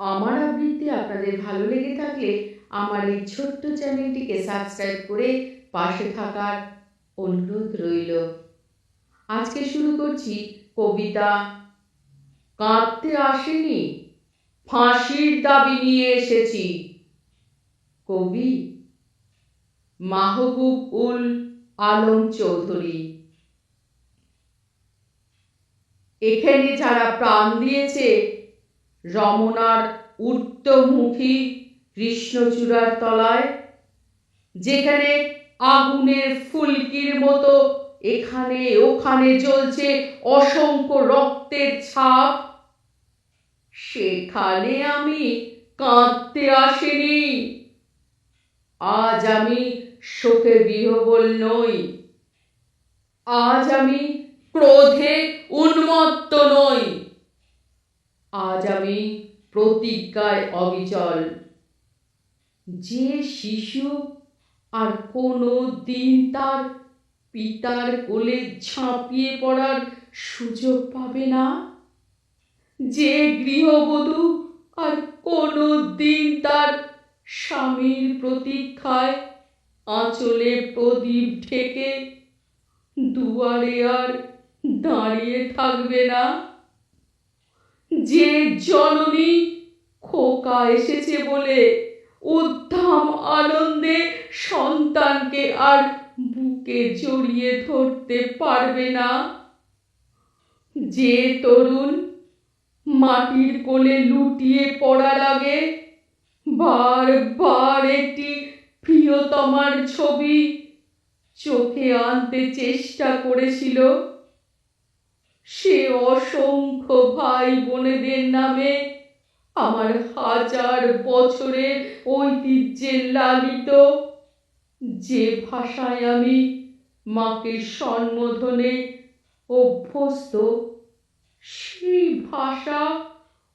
আমার আবৃত্তি আপনাদের ভালো লেগে থাকলে আমার এই ছোট্ট চ্যানেলটিকে সাবস্ক্রাইব করে পাশে থাকার অনুরোধ রইল। আজকে শুরু করছি কবিতা কাঁদতে আসেনি, ফাঁসির দাবি নিয়ে এসেছি। কবি মাহবুব উল আলম চৌধুরী। এখানে যারা প্রাণ দিয়েছে রমনার উর্তমুখী কৃষ্ণচূড়ার তলায়, যেখানে আগুনের ফুলকির মতো এখানে ওখানে জ্বলছে অসংখ্য রক্তের ছাপ। সেখানে আমি কাঁদতে আসিনি। আজ আমি শোকে বিহবল নই। আজ আমি ক্রোধে উন্মত্ত নই। আজ আমি প্রতিজ্ঞায় অবিচল। যে শিশু আর কোনো দিন তার পিতার কোলে ঝাঁপিয়ে পড়ার সুযোগ পাবে না। যে গৃহবধূ আর কোনো দিন তার স্বামীর প্রতীক্ষায় আঁচলে প্রদীপ ঢেকে দুয়ারে আর দাঁড়িয়ে থাকবে না। যে জননী খোকা এসেছে বলে উদ্ধাম আনন্দে সন্তানকে আর বুকে জড়িয়ে ধরতে পারবে না। যে তরুণ মাটির কোলে লুটিয়ে পড়ার আগে বারবার একটি প্রিয়তমার ছবি চোখে আনতে চেষ্টা করেছিল। সে অসংখ্য ভাই বোনেদের নামে আমার হাজার বছরের ঐতিহ্যের লালিত। যে ভাষায় আমি মাকে সম্বোধনে অভ্যস্ত, সেই ভাষা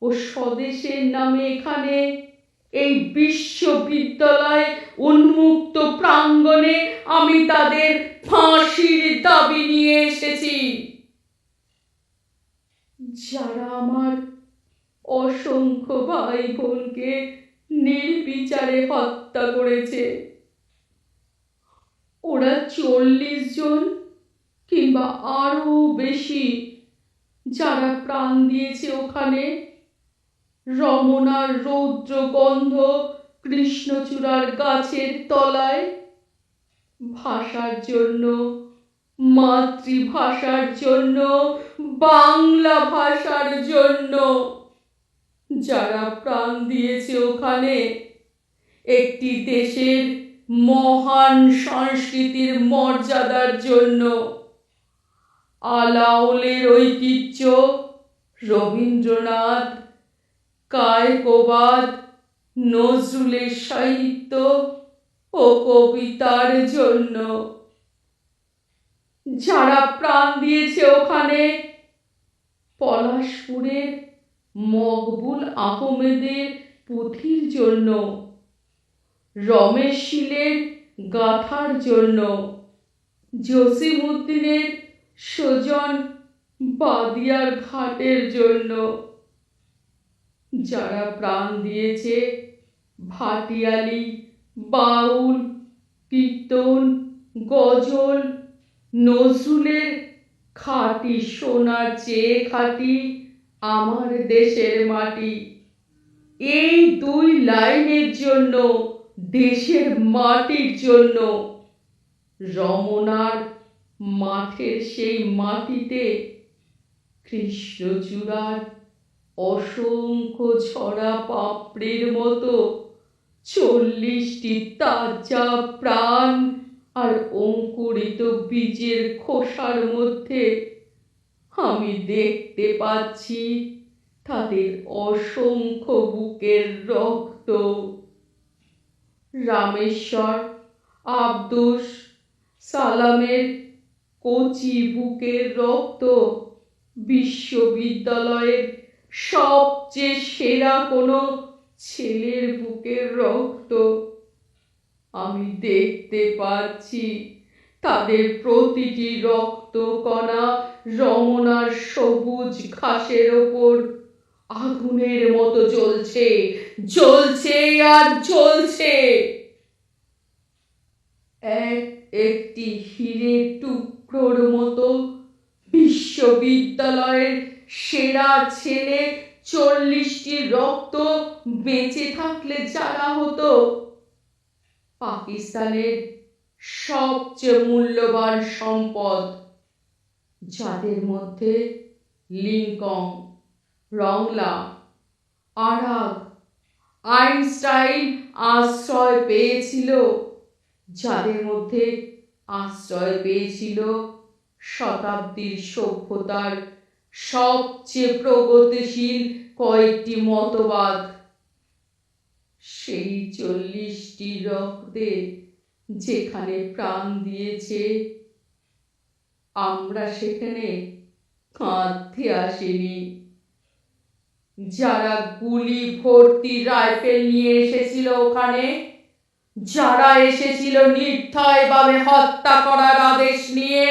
ও স্বদেশের নামে এখানে এই বিশ্ববিদ্যালয় উন্মুক্ত প্রাঙ্গণে আমি তাদের ফাঁসির দাবি নিয়ে এসেছি যারা আমার অসংখ্য ভাই বোনকে নির্বিচারে হত্যা করেছে, ওরা চল্লিশ জন কিংবা আরও বেশি যারা প্রাণ দিয়েছে ওখানে রমনার রৌদ্র গন্ধ কৃষ্ণচূড়ার গাছের তলায় ভাষার জন্য মাতৃভাষার জন্য, বাংলা ভাষার জন্য। যারা প্রাণ দিয়েছে ওখানে, একটি দেশের মহান সংস্কৃতির মর্যাদার জন্য। আলাউলের ঐতিহ্য, রবীন্দ্রনাথ, কায়কোবাদ, নজরুলের সাহিত্য ও কবিতার জন্য। যারা প্রাণ দিয়েছে ওখানে, পলাশপুরের মকবুল আহমেদের পুঁথির জন্য, রমেশ শীলের গাথার জন্য জসিমুদ্দিনের সুজন বাদিয়ার ঘাটের জন্য। যারা প্রাণ দিয়েছে, ভাটিয়ালি, বাউল, কীর্তন, গজল নজরুলের খাঁটি সোনার চেয়ে খাঁটি আমার দেশের মাটি, এই দুই লাইনের জন্য, দেশের মাটির জন্য। রমনার মাঠের সেই মাটিতে কৃষ্ণচূড়ার অসংখ্য ছড়া পাপড়ির মতো চল্লিশটি তাজা প্রাণ আর অঙ্কুরিত বীজের খোসার মধ্যে আমি দেখতে পাচ্ছি তাদের অসংখ্য বুকের রক্ত। রামেশ্বর আব্দুস সালামের কচি বুকের রক্ত বিশ্ববিদ্যালয়ের সবচেয়ে সেরা কোনো ছেলের বুকের রক্ত। আমি দেখতে পাচ্ছি তাদের প্রতিটি রক্ত কণা রমনার সবুজ ঘাসের ওপর। আগুনের মতো জ্বলছে জ্বলছে আর জ্বলছে। এক, একটি হিরে টুকরোর মতো বিশ্ববিদ্যালয়ের সেরা ছেলে চল্লিশটি রক্ত বেঁচে থাকলে যারা হতো পাকিস্তানের সবচেয়ে মূল্যবান সম্পদ যাদের মধ্যে লিঙ্কং রংলা আরাগ আইনস্টাইন আশ্রয় পেয়েছিল। যাদের মধ্যে আশ্রয় পেয়েছিল শতাব্দীর সভ্যতার সবচেয়ে প্রগতিশীল কয়েকটি মতবাদ। সেই চল্লিশটি রক্তে যেখানে প্রাণ দিয়েছে, আমরা সেখানে কাঁদতে আসিনি। যারা গুলি ভর্তি রাইফেল নিয়ে এসেছিল ওখানে, যারা এসেছিল নির্দয়ভাবে হত্যা করার আদেশ নিয়ে,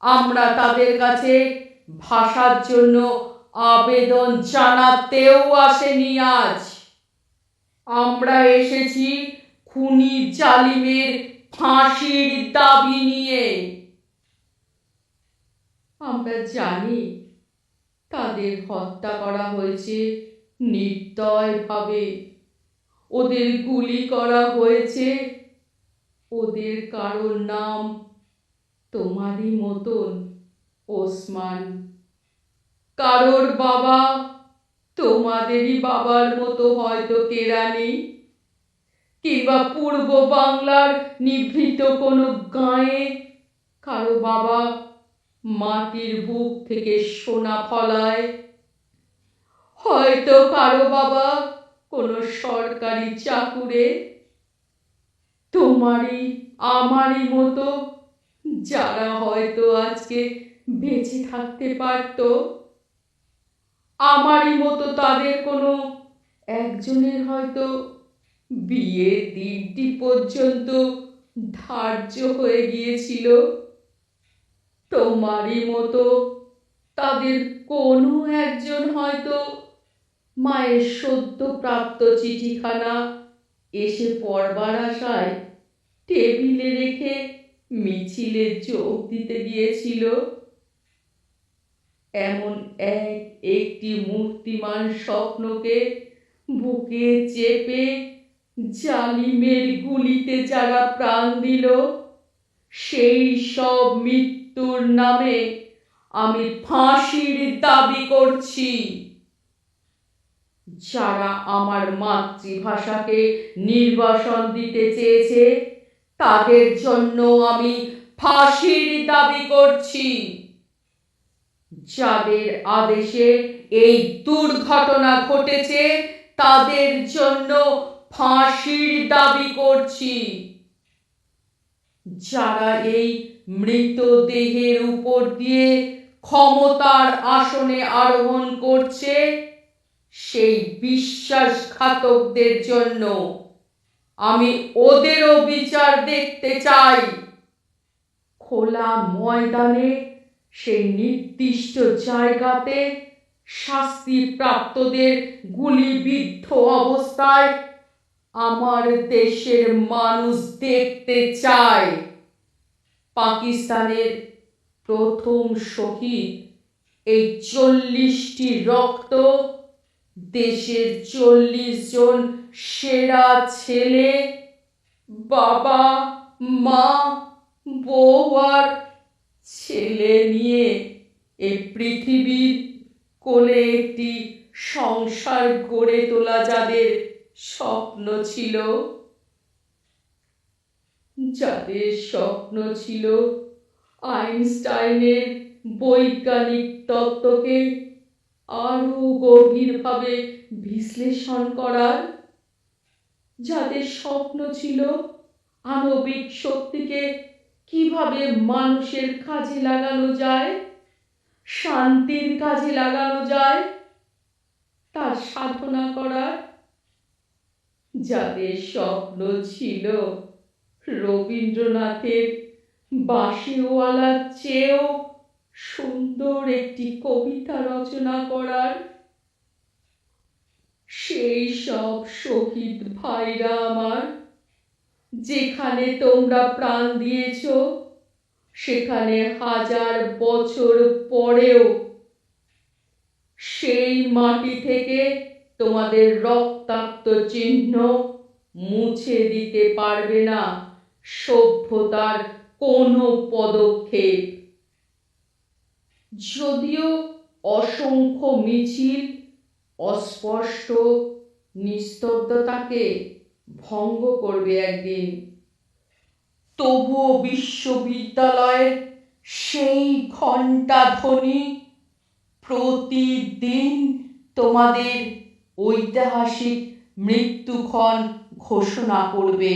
আমরা তাদের কাছে ভাষার জন্য আবেদন জানাতেও আসেনি আজ। আমরা এসেছি খুনি জালিমের ফাঁসির দাবি নিয়ে। আমরা জানি তাদের হত্যা করা হয়েছে নির্দয়ভাবে। ওদের গুলি করা হয়েছে। ওদের কারোর নাম তোমারই মতন ওসমান। কারোর বাবা তোমাদেরই বাবার মতো হয়তো কেরানি কিংবা পূর্ব বাংলার নিভৃত কোনো গায়ে? কারও বাবা মাটির বুক থেকে সোনা ফলায়? হয়তো কারও বাবা কোনো সরকারি চাকুরে? তোমারই, আমারই মতো যারা হয়তো আজকে বেঁচে থাকতে পারত? আমারই মতো তাদের কোনো একজনের হয়তো বিয়ের দিনটি পর্যন্ত ধার্য হয়ে গিয়েছিল। তোমারই মতো তাদের কোনো একজন হয়তো মায়ের সদ্য প্রাপ্ত চিঠিখানা এসে পড়বার আশায় টেবিলে রেখে মিছিলে যোগ দিতে গিয়েছিল। এমন এক একটি মূর্তিমান স্বপ্নকে বুকে চেপে জালিমের গুলিতে যারা প্রাণ দিল, সেই সব মৃত্যুর নামে আমি ফাঁসির দাবি করছি। যারা আমার মাতৃভাষাকে নির্বাসন দিতে চেয়েছে, তাদের জন্য আমি ফাঁসির দাবি করছি। যাদের আদেশে এই দুর্ঘটনা ঘটেছে, তাদের জন্য ফাঁসির দাবি করছি। যারা এই মৃতদেহের উপর দিয়ে ক্ষমতার আসনে আরোহণ করছে, সেই বিশ্বাসঘাতকদের জন্য আমি ওদেরও বিচার দেখতে চাই। খোলা ময়দানে সেই নির্দিষ্ট জায়গাতে শাস্তিপ্রাপ্তদের গুলিবিদ্ধ অবস্থায় আমার দেশের মানুষ দেখতে চায়। পাকিস্তানের প্রথম শহীদ এই চল্লিশটি রক্ত, দেশের চল্লিশ জন সেরা ছেলে, বাবা, মা, বউ আর ছেলে নিয়ে এ পৃথিবীর কোলে একটি সংসার গড়ে তোলা যাদের স্বপ্ন ছিল, যাদের স্বপ্ন ছিল আইনস্টাইনের বৈজ্ঞানিক তত্ত্বকে আরও গভীরভাবে বিশ্লেষণ করার, যাদের স্বপ্ন ছিল আণবিক শক্তিকে কীভাবে মানুষের কাজে লাগানো যায়? শান্তির কাজে লাগানো যায়? তার সাধনা করার যাদের স্বপ্ন ছিল রবীন্দ্রনাথের বাঁশিওয়ালার চেয়েও সুন্দর একটি কবিতা রচনা করার, সেই সব শহীদ ভাইরা আমার যেখানে তোমরা প্রাণ দিয়েছ, সেখানে হাজার বছর পরেও সেই মাটি থেকে তোমাদের রক্তাক্ত চিহ্ন মুছে দিতে পারবে না। সভ্যতার কোনো পদক্ষেপ। যদিও অসংখ্য মিছিল, অস্পষ্ট নিস্তব্ধতাকে ভঙ্গ করবে একদিন। তবুও বিশ্ববিদ্যালয়ের সেই ঘণ্টা ধ্বনি প্রতিদিন তোমাদের ঐতিহাসিক মৃত্যুক্ষণ ঘোষণা করবে।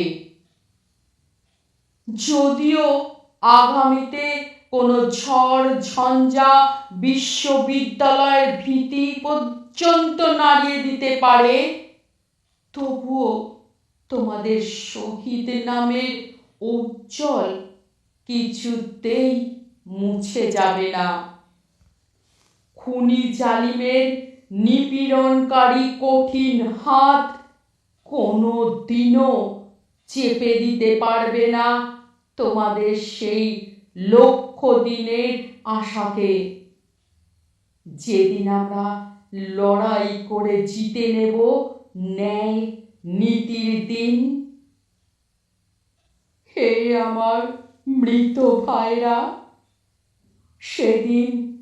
যদিও আগামীতে কোনো ঝড়, ঝঞ্ঝা বিশ্ববিদ্যালয়ের ভীতি পর্যন্ত নাড়িয়ে দিতে পারে, তবুও তোমাদের শহীদ নামের উজ্জ্বল কিছুতেই মুছে যাবে না। খুনি জালিমের নিপীড়নকারী কঠিন হাত কোনো দিনও চেপে দিতে পারবে না তোমাদের সেই লক্ষ দিনের আশাকে। যেদিন আমরা লড়াই করে জিতে নেব, ন্যায় নীতির দিন। হে আমার মৃত ভাইরা, সেদিন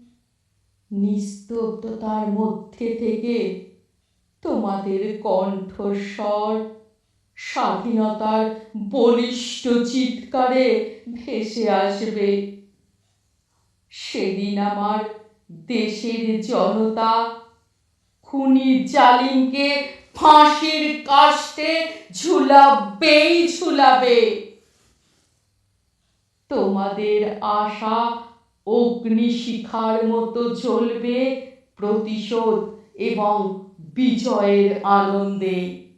নিস্তব্ধতার মধ্যে থেকে তোমাদের কণ্ঠস্বর, স্বাধীনতার বলিষ্ঠ চিৎকারে ভেসে আসবে। সেদিন আমার দেশের জনতা, খুনি জালিমকে ফাঁসির কাস্টে ঝুলাবেই ঝুলাবে। তোমাদের আশা অগ্নিশিখার মতো জ্বলবে প্রতিশোধ এবং বিজয়ের আনন্দে।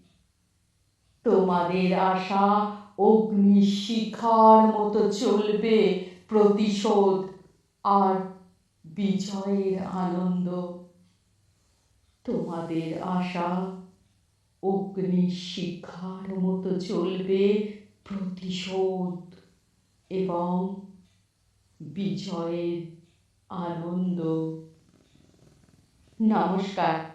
তোমাদের আশা অগ্নিশিখার মতো চলবে প্রতিশোধ আর বিজয়ের আনন্দ। তোমাদের আশা অগ্নিশিখার মতো চলবে প্রতিশোধ এবং বিজয়ের আনন্দ। নমস্কার।